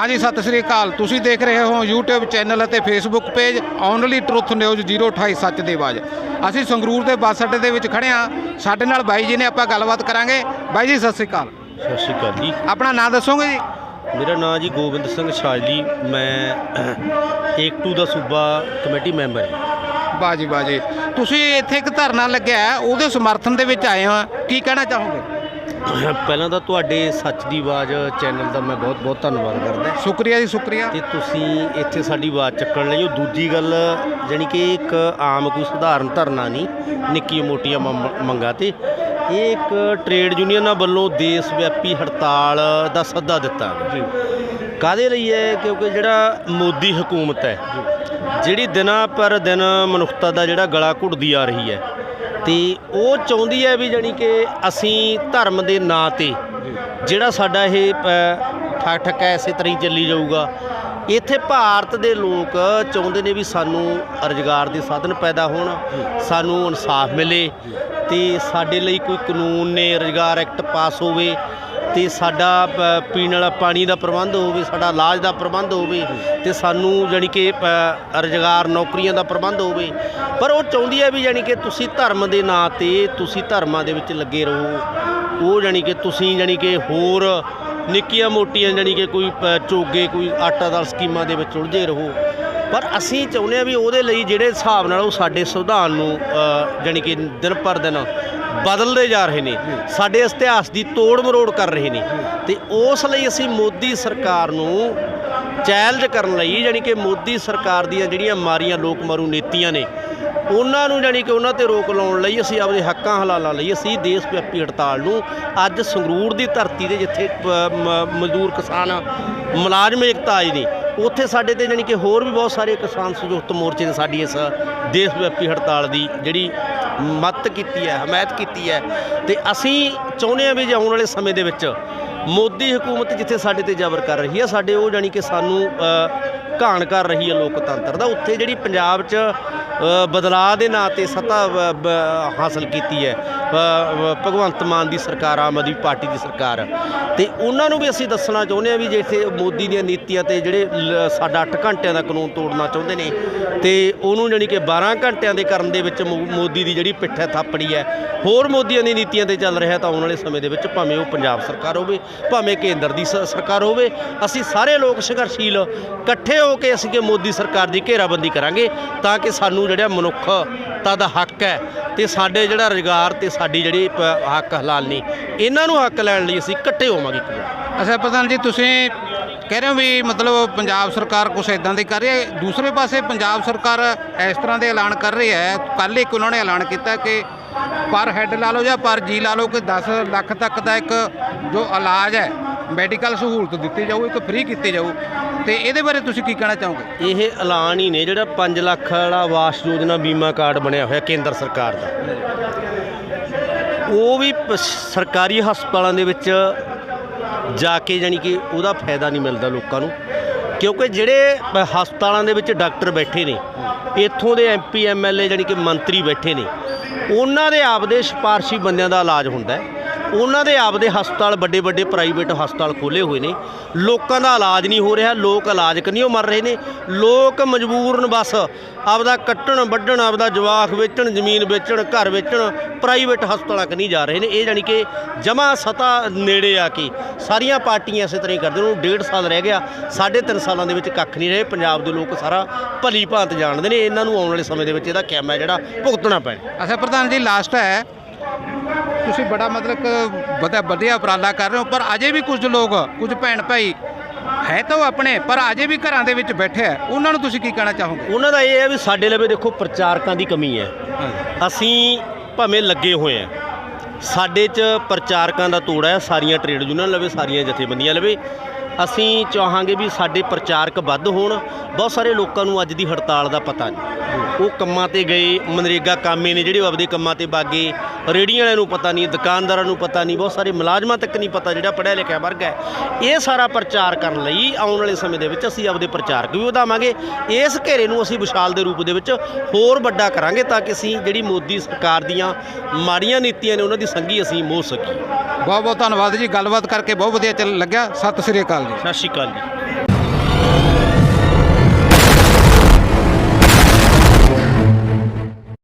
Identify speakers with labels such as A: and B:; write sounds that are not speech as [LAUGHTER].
A: ਹਾਂਜੀ ਸਤਿ ਸ੍ਰੀ ਅਕਾਲ। ਤੁਸੀਂ ਦੇਖ ਰਹੇ ਹੋ YouTube ਚੈਨਲ ਅਤੇ Facebook page only truth news 028 ਸੱਚ ਦੀ ਆਵਾਜ਼ ਅਸੀਂ ਸੰਗਰੂਰ ਦੇ ਬੱਸ ਅੱਡੇ ਦੇ ਵਿੱਚ ਖੜੇ ਆ ਸਾਡੇ ਨਾਲ ਬਾਈ ਜੀ ਨੇ ਆਪਾਂ ਗੱਲਬਾਤ ਕਰਾਂਗੇ। ਬਾਈ ਜੀ ਸਤਿ ਸ੍ਰੀ ਅਕਾਲ।
B: ਸਤਿ ਸ਼੍ਰੀ ਅਕਾਲ ਜੀ।
A: ਆਪਣਾ ਨਾਮ ਦੱਸੋਗੇ ਜੀ?
B: ਮੇਰਾ ਨਾਮ ਜੀ ਗੋਬਿੰਦ ਸਿੰਘ ਛਾਜਲੀ ਮੈਂ ਏਕਟੂ ਦਾ ਸੂਬਾ ਕਮੇਟੀ ਮੈਂਬਰ ਹਾਂ।
A: ਬਾਜੀ ਬਾਜੀ। ਤੁਸੀਂ ਇੱਥੇ ਇੱਕ ਧਰਨਾ ਲੱਗਿਆ ਹੈ, ਉਹਦੇ ਸਮਰਥਨ ਦੇ ਵਿੱਚ ਆਏ ਹੋ। ਕੀ ਕਹਿਣਾ ਚਾਹੋਗੇ? [COUGHS]
B: ਪਹਿਲਾਂ ਤਾਂ ਤੁਹਾਡੇ ਸੱਚ ਦੀ ਆਵਾਜ਼ ਚੈਨਲ ਦਾ ਮੈਂ ਬਹੁਤ ਬਹੁਤ ਧੰਨਵਾਦ ਕਰਦਾ।
A: ਸ਼ੁਕਰੀਆ ਜੀ ਸ਼ੁਕਰੀਆ।
B: ਤੇ ਤੁਸੀਂ ਇੱਥੇ ਸਾਡੀ ਆਵਾਜ਼ ਚੱਕਣ ਲਈ ਉਹ ਦੂਜੀ ਗੱਲ ਜਾਣੀ ਕਿ ਇੱਕ ਆਮ ਕੋਈ ਸਧਾਰਨ ਧਰਨਾ ਨਹੀਂ ਨਿੱਕੀਆਂ ਮੋਟੀਆਂ ਮੰਗਾਂ ਤੇ। ਇਹ ਇੱਕ ਟ੍ਰੇਡ ਯੂਨੀਅਨਾਂ ਵੱਲੋਂ ਦੇਸ਼ ਵਿਆਪੀ ਹੜਤਾਲ ਦਾ ਸੱਦਾ ਦਿੱਤਾ ਗਿਆ। ਕਾਦੇ ਲਈ ਹੈ? ਕਿਉਂਕਿ ਜਿਹੜਾ ਮੋਦੀ ਹਕੂਮਤ ਹੈ ਜਿਹੜੀ ਦਿਨਾਂ ਪਰ ਦਿਨ ਮਨੁੱਖਤਾ ਦਾ ਜਿਹੜਾ ਗਲਾ ਘੁੱਟਦੀ ਆ ਰਹੀ ਹੈ ਤੇ ਉਹ ਚਾਹੁੰਦੀ ਹੈ ਵੀ ਜਾਣੀ ਕਿ ਅਸੀਂ ਧਰਮ ਦੇ ਨਾਂ ਤੇ ਜਿਹੜਾ ਸਾਡਾ ਇਹ ਠੱਕ ਠੱਕ ਐਸੇ ਤਰ੍ਹਾਂ ਹੀ ਚੱਲੀ ਜਾਊਗਾ। ਇੱਥੇ ਭਾਰਤ ਦੇ ਲੋਕ ਚਾਹੁੰਦੇ ਨੇ ਵੀ ਸਾਨੂੰ ਰੁਜ਼ਗਾਰ ਦੇ ਸਾਧਨ ਪੈਦਾ ਹੋਣ ਸਾਨੂੰ ਇਨਸਾਫ ਮਿਲੇ ਤੇ ਸਾਡੇ ਲਈ ਕੋਈ ਕਾਨੂੰਨ ਨੇ ਰੁਜ਼ਗਾਰ ਐਕਟ ਪਾਸ ਹੋਵੇ ਤੇ ਸਾਡਾ ਪੀਣ ਵਾਲਾ ਪਾਣੀ ਦਾ ਪ੍ਰਬੰਧ ਹੋਵੇ ਸਾਡਾ ਇਲਾਜ ਦਾ ਪ੍ਰਬੰਧ ਹੋਵੇ ਤੇ ਸਾਨੂੰ ਜਾਣੀ ਕਿ ਰੁਜ਼ਗਾਰ ਨੌਕਰੀਆਂ ਦਾ ਪ੍ਰਬੰਧ ਹੋਵੇ ਪਰ ਉਹ ਚਾਹੁੰਦੀ ਹੈ ਵੀ ਜਾਣੀ ਕਿ ਤੁਸੀਂ ਧਰਮ ਦੇ ਨਾਂ ਤੇ ਤੁਸੀਂ ਧਰਮਾਂ ਦੇ ਵਿੱਚ ਲੱਗੇ ਰਹੋ। ਉਹ ਜਾਣੀ ਕਿ ਤੁਸੀਂ ਜਾਣੀ ਕਿ ਹੋਰ ਨਿੱਕੀਆਂ ਮੋਟੀਆਂ ਜਾਣੀ ਕਿ ਕੋਈ ਪ- ਚੋਗੇ ਕੋਈ ਆਟਾ ਦਾਲ ਸਕੀਮਾਂ ਦੇ ਵਿੱਚ ਉਲਝੇ ਰਹੋ। ਪਰ ਅਸੀਂ ਚਾਹੁੰਦੇ ਹਾਂ ਵੀ ਉਹਦੇ ਲਈ ਜਿਹੜੇ ਹਿਸਾਬ ਨਾਲ ਉਹ ਸਾਡੇ ਸੰਵਿਧਾਨ ਨੂੰ ਅ, ਜਾਣੀ ਕਿ ਦਿਨ ਪਰ ਦਿਨ ਬਦਲਦੇ ਜਾ ਰਹੇ ਨੇ ਸਾਡੇ ਇਤਿਹਾਸ ਦੀ ਤੋੜ ਮਰੋੜ ਕਰ ਰਹੇ ਨੇ ਤੇ ਉਸ ਲਈ ਅਸੀਂ ਮੋਦੀ ਸਰਕਾਰ ਨੂੰ ਚੈਲੰਜ ਕਰਨ ਲਈ ਜਾਣੀ ਕਿ ਮੋਦੀ ਸਰਕਾਰ ਦੀਆਂ ਜਿਹੜੀਆਂ ਮਾਰੀਆਂ ਲੋਕ ਮਾਰੂ ਨੀਤੀਆਂ ਨੇ ਉਹਨਾਂ ਨੂੰ ਜਾਣੀ ਕਿ ਉਹਨਾਂ ਤੇ ਰੋਕ ਲਾਉਣ ਲਈ ਅਸੀਂ ਆਪਦੇ ਹੱਕਾਂ ਹਲਾਲਾਂ ਲਈ ਅਸੀਂ ਦੇਸ਼ ਵਿਆਪੀ ਹੜਤਾਲ ਨੂੰ ਅੱਜ ਸੰਗਰੂਰ ਦੀ ਧਰਤੀ ਦੇ ਜਿੱਥੇ ਮਜ਼ਦੂਰ ਕਿਸਾਨ ਮੁਲਾਜ਼ਮ ਏਕਤਾ ਆਈ ਨੇ, ਉੱਥੇ ਸਾਡੇ ਤੇ ਜਾਣੀ ਕਿ ਹੋਰ ਵੀ ਬਹੁਤ ਸਾਰੇ ਕਿਸਾਨ ਸੰਯੁਕਤ ਮੋਰਚੇ ਨੇ ਸਾਡੀ ਇਸ ਦੇਸ਼ ਵਿਆਪੀ ਹੜਤਾਲ ਦੀ ਜਿਹੜੀ ਮਦਦ ਕੀਤੀ ਹੈ, ਹਮਾਇਤ ਕੀਤੀ ਹੈ ਤੇ ਅਸੀਂ ਚਾਹੁੰਦੇ ਹਾਂ ਵੀ ਜੇ ਆਉਣ ਵਾਲੇ ਸਮੇਂ ਦੇ ਵਿੱਚ ਮੋਦੀ ਹਕੂਮਤ ਜਿੱਥੇ ਸਾਡੇ ਤੇ ਜ਼ਬਰ ਕਰ ਰਹੀ ਹੈ, ਸਾਡੇ ਉਹ ਜਾਣੀ ਕਿ ਸਾਨੂੰ ਘਾਣ ਕਰ ਰਹੀ ਹੈ ਲੋਕਤੰਤਰ ਦਾ, ਉੱਥੇ ਜਿਹੜੀ ਪੰਜਾਬ 'ਚ ਬਦਲਾਅ ਦੇ ਨਾਂ ਤੇ ਸੱਤਾ ਹਾਸਲ ਕੀਤੀ ਹੈ। ਭਗਵੰਤ ਮਾਨ ਦੀ ਸਰਕਾਰ, ਆਮ ਆਦਮੀ ਪਾਰਟੀ ਦੀ ਸਰਕਾਰ। ਤੇ ਉਹਨਾਂ ਨੂੰ ਵੀ ਅਸੀਂ ਦੱਸਣਾ ਚਾਹੁੰਦੇ ਹਾਂ ਵੀ ਜਿੱਥੇ ਮੋਦੀ ਦੀਆਂ ਨੀਤੀਆਂ ਤੇ ਜਿਹੜੇ ਲ- ਸਾਡਾ 8 ਘੰਟਿਆਂ ਦਾ ਕਾਨੂੰਨ ਤੋੜਨਾ ਚਾਹੁੰਦੇ ਨੇ, ਤੇ ਉਹਨੂੰ ਜਾਣੀ ਕਿ 12 ਘੰਟਿਆਂ ਦੇ ਕਰਨ ਦੇ ਵਿੱਚ ਮੋ- ਮੋਦੀ ਦੀ ਜਿਹੜੀ ਪਿੱਠ ਹੈ ਥਾਪੜੀ ਹੈ। ਹੋਰ ਮੋਦੀਆਂ ਦੀ ਨੀਤੀਆਂ ਤੇ ਚੱਲ ਰਿਹਾ ਤਾਂ ਆਉਣ ਵਾਲੇ ਸਮੇਂ ਦੇ ਵਿੱਚ ਭਾਵੇਂ ਉਹ ਪੰਜਾਬ ਸਰਕਾਰ ਹੋਵੇ, ਭਾਵੇਂ ਕੇਂਦਰ ਦੀ ਸ- ਸਰਕਾਰ ਹੋਵੇ, ਅਸੀਂ ਸਾਰੇ ਲੋਕ ਸੰਘਰਸ਼ੀਲ ਇਕੱਠੇ ਹੋ ਕੇ ਅਸੀਂ ਕਿ ਮੋਦੀ ਸਰਕਾਰ ਦੀ ਘੇਰਾਬੰਦੀ ਕਰਾਂਗੇ ਤਾਂ ਕਿ ਸਾਨੂੰ ਜਿਹੜਾ ਮਨੁੱਖਤਾ ਦਾ ਹੱਕ ਹੈ ਤੇ ਸਾਡੇ ਜਿਹੜਾ ਰੁਜ਼ਗਾਰ ਤੇ ਸਾਡੀ ਜਿਹੜੀ ਪ- ਹੱਕ ਹਲਾਲ ਨੇ ਇਹਨਾਂ ਨੂੰ ਹੱਕ ਲੈਣ ਲਈ ਅਸੀਂ ਇਕੱਠੇ ਹੋਵਾਂਗੇ
A: ਅੱਛਾ ਪ੍ਰਧਾਨ ਜੀ, ਤੁਸੀਂ ਕਹਿ ਰਹੇ ਹੋ ਵੀ ਮਤਲਬ ਪੰਜਾਬ ਸਰਕਾਰ ਕੁਛ ਇਦਾਂ ਦੀ ਕਰ ਰਹੀ ਹੈ, ਦੂਸਰੇ ਪਾਸੇ ਪੰਜਾਬ ਸਰਕਾਰ ਇਸ ਤਰ੍ਹਾਂ ਦੇ ਐਲਾਨ ਕਰ ਰਹੀ ਹੈ ਕੱਲ ਇੱਕ ਉਹਨਾਂ ਨੇ ਐਲਾਨ ਕੀਤਾ ਕਿ ਪਰ ਹੈੱਡ ਲਾ ਲਓ ਜਾਂ ਪਰ ਜੀ ਲਾ ਲਓ ਕਿ 10 ਲੱਖ ਤੱਕ ਦਾ ਇੱਕ ਜੋ ਇਲਾਜ ਹੈ, ਮੈਡੀਕਲ ਸਹੂਲਤ ਦਿੱਤੀ ਜਾਊ, ਇੱਕ ਫ੍ਰੀ ਕੀਤੀ ਜਾਊ ਤੇ ਇਹਦੇ ਬਾਰੇ ਤੁਸੀਂ ਕੀ ਕਹਿਣਾ ਚਾਹੋਗੇ?
B: ਇਹ ਐਲਾਨ ਹੀ ਨੇ ਜਿਹੜਾ 5 ਲੱਖ ਵਾਲਾ ਆਵਾਸ ਯੋਜਨਾ ਬੀਮਾ ਕਾਰਡ ਬਣਿਆ ਹੋਇਆ ਕੇਂਦਰ ਸਰਕਾਰ ਦਾ। ਉਹ ਵੀ ਪ- ਸਰਕਾਰੀ ਹਸਪਤਾਲਾਂ ਦੇ ਵਿੱਚ ਜਾ ਕੇ ਜਾਣੀ ਕਿ ਉਹਦਾ ਫਾਇਦਾ ਨਹੀਂ ਮਿਲਦਾ ਲੋਕਾਂ ਨੂੰ। ਕਿਉਂਕਿ ਜਿਹੜੇ ਪ- ਹਸਪਤਾਲਾਂ ਦੇ ਵਿੱਚ ਡਾਕਟਰ ਬੈਠੇ ਨੇ, ਇੱਥੋਂ ਦੇ ਐਮਪੀ ਐਮਐਲਏ ਜਾਣੀ ਕਿ ਮੰਤਰੀ ਬੈਠੇ ਨੇ, ਉਹਨਾਂ ਦੇ ਆਪਦੇ ਸਿਫਾਰਸ਼ੀ ਬੰਦਿਆਂ ਦਾ ਇਲਾਜ ਹੁੰਦਾ ਹੈ। ਉਹਨਾਂ ਦੇ ਆਪਦੇ ਹਸਪਤਾਲ ਵੱਡੇ ਵੱਡੇ ਪ੍ਰਾਈਵੇਟ ਹਸਪਤਾਲ ਖੋਲੇ ਹੋਏ ਨੇ। ਲੋਕਾਂ ਦਾ ਇਲਾਜ ਨਹੀਂ ਹੋ ਰਿਹਾ, ਲੋਕ ਇਲਾਜ ਕਰਨੀਓ ਮਰ ਰਹੇ ਨੇ। ਲੋਕ ਮਜਬੂਰਨ ਬਸ, ਆਪਦਾ ਕੱਟਣ, ਵੱਢਣ, ਆਪਦਾ ਜਵਾਖ ਵੇਚਣ, ਜ਼ਮੀਨ ਵੇਚਣ, ਘਰ ਵੇਚਣ ਪ੍ਰਾਈਵੇਟ ਹਸਪਤਾਲਾਂ ਕਨੀ ਜਾ ਰਹੇ ਨੇ। ਇਹ ਜਾਣੀ ਕਿ ਜਮਾ ਸਤਾ ਨੇੜੇ ਆ ਕੇ ਸਾਰੀਆਂ ਪਾਰਟੀਆਂ ਇਸੇ ਤਰ੍ਹਾਂ ਹੀ ਕਰਦੇ ਨੇ। ਉਹਨੂੰ ਡੇਢ ਸਾਲ ਰਹਿ ਗਿਆ, ਸਾਢੇ ਤਿੰਨ ਸਾਲਾਂ ਦੇ ਵਿੱਚ ਕੱਖ ਨਹੀਂ ਰਹੇ। ਪੰਜਾਬ ਦੇ ਲੋਕ ਸਾਰਾ ਭਲੀ ਭਾਂਤ ਜਾਣਦੇ ਨੇ। ਇਹਨਾਂ ਨੂੰ ਆਉਣ ਵਾਲੇ ਸਮੇਂ ਦੇ ਵਿੱਚ ਇਹਦਾ ਖਿਆਮਾ ਜਿਹੜਾ ਭੁਗਤਣਾ ਪੈਣਾ।
A: ਅੱਛਾ, ਪ੍ਰਧਾਨ ਜੀ ਲਾਸਟ ਹੈ। ਤੁਸੀਂ ਬੜਾ ਮਤਲਬ ਕਿ ਵਧੀਆ ਵਧੀਆ ਉਪਰਾਲਾ ਕਰ ਰਹੇ ਹੋ ਪਰ ਅਜੇ ਵੀ ਕੁਝ ਲੋਕ ਕੁਝ ਭੈਣ ਭਾਈ ਹੈ ਤਾਂ ਉਹ ਆਪਣੇ ਪਰ ਅਜੇ ਵੀ ਘਰਾਂ ਦੇ ਵਿੱਚ ਬੈਠੇ ਆ। ਉਹਨਾਂ ਨੂੰ ਤੁਸੀਂ ਕੀ ਕਹਿਣਾ ਚਾਹੋਗੇ?
B: ਉਹਨਾਂ ਦਾ ਇਹ ਹੈ ਵੀ ਸਾਡੇ ਲਵੇ ਦੇਖੋ ਪ੍ਰਚਾਰਕਾਂ ਦੀ ਕਮੀ ਹੈ। ਅਸੀਂ ਭਾਵੇਂ ਲੱਗੇ ਹੋਏ ਆ ਸਾਡੇ 'ਚ ਪ੍ਰਚਾਰਕਾਂ ਦਾ ਤੋੜਾ ਹੈ ਸਾਰੀਆਂ ਟ੍ਰੇਡ ਯੂਨੀਅਨ ਲਵੇ ਸਾਰੀਆਂ ਜਥੇਬੰਦੀਆਂ ਲਵੇ। ਅਸੀਂ ਚਾਹਾਂਗੇ ਵੀ ਸਾਡੇ ਪ੍ਰਚਾਰਕ ਵੱਧ ਹੋਣ। ਬਹੁਤ ਸਾਰੇ ਲੋਕਾਂ ਨੂੰ ਅੱਜ ਦੀ ਹੜਤਾਲ ਦਾ ਪਤਾ ਨਹੀਂ। ਉਹ ਕੰਮਾਂ ਤੇ ਗਏ ਮਨਰੇਗਾ ਕਾਮੇ ਨੇ ਜਿਹੜੇ ਆਪਦੇ ਕੰਮਾਂ ਤੇ ਬਾਗੇ। ਰੇੜੀਆਂ ਵਾਲਿਆਂ ਨੂੰ ਪਤਾ ਨਹੀਂ ਦੁਕਾਨਦਾਰਾਂ ਨੂੰ ਪਤਾ ਨਹੀਂ ਬਹੁਤ ਸਾਰੇ ਮੁਲਾਜ਼ਮਾਂ ਤੱਕ ਨਹੀਂ ਪਤਾ ਜਿਹੜਾ ਪੜ੍ਹਿਆ ਲਿਖਿਆ ਵਰਗ ਹੈ। ਇਹ ਸਾਰਾ ਪ੍ਰਚਾਰ ਕਰਨ ਲਈ ਆਉਣ ਵਾਲੇ ਸਮੇਂ ਦੇ ਵਿੱਚ ਅਸੀਂ ਆਪਦੇ ਪ੍ਰਚਾਰਕ ਵੀ ਵਧਾਵਾਂਗੇ। ਇਸ ਘੇਰੇ ਨੂੰ ਅਸੀਂ ਵਿਸ਼ਾਲ ਦੇ ਰੂਪ ਦੇ ਵਿੱਚ ਹੋਰ ਵੱਡਾ ਕਰਾਂਗੇ ਤਾਂ ਕਿ ਅਸੀਂ ਜਿਹੜੀ ਮੋਦੀ ਸਰਕਾਰ ਦੀਆਂ ਮਾੜੀਆਂ ਨੀਤੀਆਂ ਨੇ ਉਹਨਾਂ ਦੀ ਸੰਗੀ ਅਸੀਂ ਮੋਹ ਸਕੀਏ।
A: ਬਹੁਤ ਬਹੁਤ ਧੰਨਵਾਦ ਜੀ। ਗੱਲਬਾਤ ਕਰਕੇ ਬਹੁਤ ਵਧੀਆ ਚੱਲ ਲੱਗਿਆ। ਸਤਿ ਸ੍ਰੀ ਅਕਾਲ ਜੀ।
B: ਸਤਿ ਸ਼੍ਰੀ ਅਕਾਲ ਜੀ।